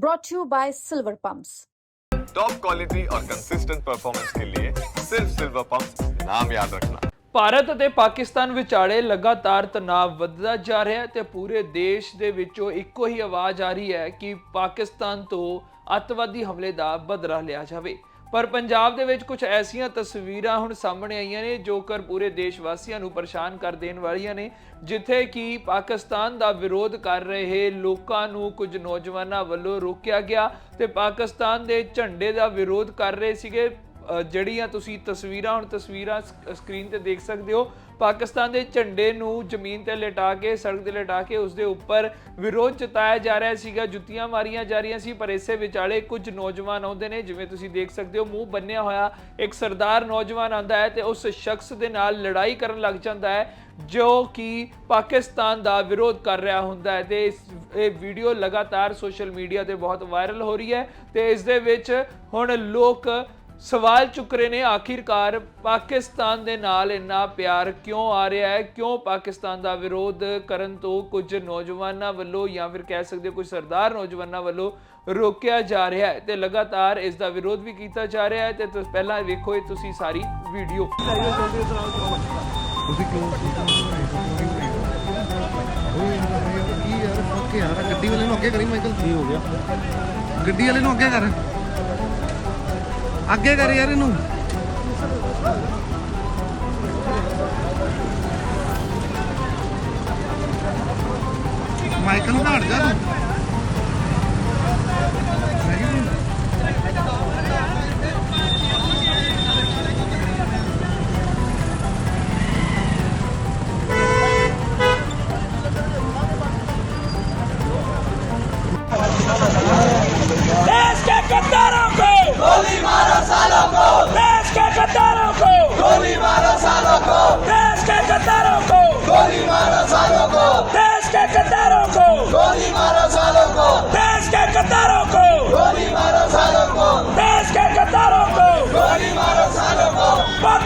brought to you by Silver Pumps. Top quality और consistent performance के लिए सिर्फ सिल्वर पंप नाम याद रखना ਭਾਰਤ ਅਤੇ ਪਾਕਿਸਤਾਨ ਵਿਚਾਲੇ ਲਗਾਤਾਰ ਤਣਾਅ ਵੱਧਦਾ ਜਾ ਰਿਹਾ ਹੈ ਤੇ ਪੂਰੇ ਦੇਸ਼ ਦੇ ਵਿੱਚੋਂ ਇੱਕੋ ਹੀ ਆਵਾਜ਼ ਆ ਰਹੀ ਹੈ ਕਿ ਪਾਕਿਸਤਾਨ ਤੋਂ ਅੱਤਵਾਦੀ ਹਮਲੇ ਦਾ ਬਦਲਾ ਲਿਆ ਜਾਵੇ ਪਰ ਪੰਜਾਬ ਦੇ ਵਿੱਚ ਕੁਝ ਐਸੀਆਂ ਤਸਵੀਰਾਂ ਹੁਣ ਸਾਹਮਣੇ ਆਈਆਂ ਨੇ ਜੋ ਕਰ ਪੂਰੇ ਦੇਸ਼ ਵਾਸੀਆਂ ਨੂੰ ਪਰੇਸ਼ਾਨ ਕਰ ਦੇਣ ਵਾਲੀਆਂ ਨੇ, ਜਿੱਥੇ ਕਿ ਪਾਕਿਸਤਾਨ ਦਾ ਵਿਰੋਧ ਕਰ ਰਹੇ ਲੋਕਾਂ ਨੂੰ ਕੁਝ ਨੌਜਵਾਨਾਂ ਵੱਲੋਂ ਰੋਕਿਆ ਗਿਆ ਤੇ ਪਾਕਿਸਤਾਨ ਦੇ ਝੰਡੇ ਦਾ ਵਿਰੋਧ ਕਰ ਰਹੇ ਸੀਗੇ। ਜਿਹੜੀਆਂ ਤੁਸੀਂ ਤਸਵੀਰਾਂ, ਹੁਣ ਤਸਵੀਰਾਂ ਸਕਰੀਨ ਤੇ ਦੇਖ ਸਕਦੇ ਹੋ ਪਾਕਿਸਤਾਨ ਦੇ ਝੰਡੇ ਨੂੰ ਜ਼ਮੀਨ ਤੇ ਲਟਾ ਕੇ, ਸੜਕ ਤੇ ਲਟਾ ਕੇ ਉਸ ਦੇ ਉੱਪਰ ਵਿਰੋਧ ਜਤਾਇਆ ਜਾ ਰਿਹਾ ਸੀਗਾ। ਜੁੱਤੀਆਂ ਮਾਰੀਆਂ ਜਾ ਰਹੀਆਂ ਸੀ, ਪਰ ਇਸੇ ਵਿਚਾਲੇ ਕੁਝ ਨੌਜਵਾਨ ਆਉਂਦੇ ਨੇ, ਜਿਵੇਂ ਤੁਸੀਂ ਦੇਖ ਸਕਦੇ ਹੋ, ਮੂੰਹ ਬੰਨਿਆ ਹੋਇਆ ਇੱਕ ਸਰਦਾਰ ਨੌਜਵਾਨ ਆਂਦਾ ਹੈ ਤੇ ਉਸ ਸ਼ਖਸ ਦੇ ਨਾਲ ਲੜਾਈ ਕਰਨ ਲੱਗ ਜਾਂਦਾ ਹੈ, ਜੋ ਕਿ ਪਾਕਿਸਤਾਨ ਦਾ ਵਿਰੋਧ ਕਰ ਰਿਹਾ ਹੁੰਦਾ ਹੈ। ਤੇ ਇਸ, ਇਹ ਵੀਡੀਓ ਲਗਾਤਾਰ ਸੋਸ਼ਲ ਮੀਡੀਆ ਤੇ ਬਹੁਤ ਵਾਇਰਲ ਹੋ ਰਹੀ ਹੈ ਤੇ ਇਸ ਦੇ ਵਿੱਚ ਹੁਣ ਲੋਕ ਸਵਾਲ ਚੁੱਕ ਰਹੇ ਨੇ, ਆਖਿਰਕਾਰ ਪਾਕਿਸਤਾਨ ਦੇ ਨਾਲ ਇੰਨਾ ਪਿਆਰ ਕਿਉਂ ਆ ਰਿਹਾ ਹੈ? ਕਿਉਂ ਪਾਕਿਸਤਾਨ ਦਾ ਵਿਰੋਧ ਕਰਨ ਤੋਂ ਕੁਝ ਨੌਜਵਾਨਾਂ ਵੱਲੋਂ ਜਾਂ ਫਿਰ ਕਹਿ ਸਕਦੇ ਕੁਝ ਸਰਦਾਰ ਨੌਜਵਾਨਾਂ ਵੱਲੋਂ ਰੋਕਿਆ ਜਾ ਰਿਹਾ ਹੈ ਤੇ ਲਗਾਤਾਰ ਇਸ ਦਾ ਵਿਰੋਧ ਵੀ ਕੀਤਾ ਜਾ ਰਿਹਾ ਹੈ ਤੇ ਤੁਸੀਂ, ਪਹਿਲਾਂ ਵੇਖੋ ਇਹ ਤੁਸੀਂ ਸਾਰੀ ਵੀਡੀਓ। ਤੁਸੀਂ ਕਿਉਂ ਓਏ ਯਾਰ ਫੱਕ ਯਾਰ ਗੱਡੀ ਵਾਲੇ ਨੂੰ ਅੱਗੇ ਕਰੀ ਮਾਈਕਲ ਕੀ ਹੋ ਗਿਆ। ਗੱਡੀ ਵਾਲੇ ਨੂੰ ਅੱਗੇ ਕਰ। ਅੱਗੇ ਕਰ ਯਾਰ ਇਹਨੂੰ। ਮਾਈਕਲ ਨੂੰ ਘਾੜ ਜਾ ਤੂੰ।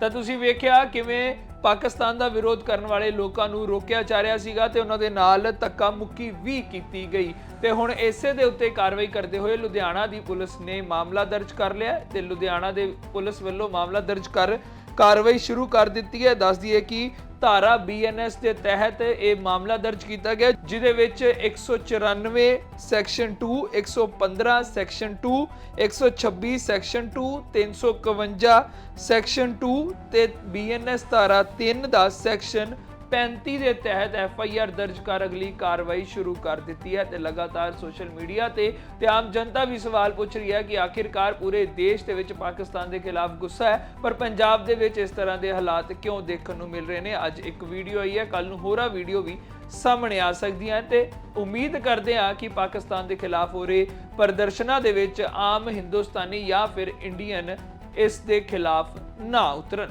ਤਾਂ ਤੁਸੀਂ ਵੇਖਿਆ ਕਿਵੇਂ ਪਾਕਿਸਤਾਨ ਦਾ ਵਿਰੋਧ ਕਰਨ ਵਾਲੇ ਲੋਕਾਂ ਨੂੰ ਰੋਕਿਆ ਜਾ ਰਿਹਾ ਸੀਗਾ ਤੇ ਉਹਨਾਂ ਦੇ ਨਾਲ ਧੱਕਾ ਮੁੱਕੀ ਵੀ ਕੀਤੀ ਗਈ। ਤੇ ਹੁਣ ਇਸੇ ਦੇ ਉੱਤੇ ਕਾਰਵਾਈ ਕਰਦੇ ਹੋਏ ਲੁਧਿਆਣਾ ਦੀ ਪੁਲਿਸ ਨੇ ਮਾਮਲਾ ਦਰਜ ਕਰ ਲਿਆ ਤੇ ਲੁਧਿਆਣਾ ਦੇ ਪੁਲਿਸ ਵੱਲੋਂ ਮਾਮਲਾ ਦਰਜ ਕਰ ਕਾਰਵਾਈ ਸ਼ੁਰੂ ਕਰ ਦਿੱਤੀ ਹੈ। ਦੱਸ ਦਈਏ ਕਿ ਧਾਰਾ ਬੀਐਨਐਸ ਦੇ ਤਹਿਤ ਇਹ ਮਾਮਲਾ ਦਰਜ ਕੀਤਾ ਗਿਆ, ਜਿਹਦੇ ਵਿੱਚ 194 ਸੈਕਸ਼ਨ 2 115 ਸੈਕਸ਼ਨ 2 126 ਸੈਕਸ਼ਨ 2 351 ਸੈਕਸ਼ਨ 2 ਤੇ ਬੀਐਨਐਸ ਧਾਰਾ 3 ਦਾ ਸੈਕਸ਼ਨ 35 ਦੇ ਤਹਿਤ ਐਫ ਆਈ ਆਰ ਦਰਜ ਕਰ ਅਗਲੀ ਕਾਰਵਾਈ ਸ਼ੁਰੂ ਕਰ ਦਿੱਤੀ ਹੈ ਤੇ ਲਗਾਤਾਰ ਸੋਸ਼ਲ ਮੀਡੀਆ ਤੇ ਤੇ ਆਮ ਜਨਤਾ ਵੀ ਸਵਾਲ ਪੁੱਛ ਰਹੀ ਹੈ ਕਿ ਆਖਿਰਕਾਰ ਪੂਰੇ ਦੇਸ਼ ਦੇ ਵਿੱਚ ਪਾਕਿਸਤਾਨ ਦੇ ਖਿਲਾਫ ਗੁੱਸਾ ਹੈ, ਪਰ ਪੰਜਾਬ ਦੇ ਵਿੱਚ ਇਸ ਤਰ੍ਹਾਂ ਦੇ ਹਾਲਾਤ ਕਿਉਂ ਦੇਖਣ ਨੂੰ ਮਿਲ ਰਹੇ ਨੇ? ਅੱਜ ਇੱਕ ਵੀਡੀਓ ਆਈ ਹੈ ਕੱਲ ਨੂੰ ਹੋਰਾਂ ਵੀਡੀਓ ਵੀ ਸਾਹਮਣੇ ਆ ਸਕਦੀਆਂ ਤੇ ਉਮੀਦ ਕਰਦੇ ਹਾਂ ਕਿ ਪਾਕਿਸਤਾਨ ਦੇ ਖਿਲਾਫ ਹੋ ਰਹੇ ਪ੍ਰਦਰਸ਼ਨਾਂ ਦੇ ਵਿੱਚ ਆਮ ਹਿੰਦੁਸਤਾਨੀ ਜਾਂ ਫਿਰ ਇੰਡੀਅਨ ਇਸ ਦੇ ਖਿਲਾਫ ਨਾ ਉਤਰਨ।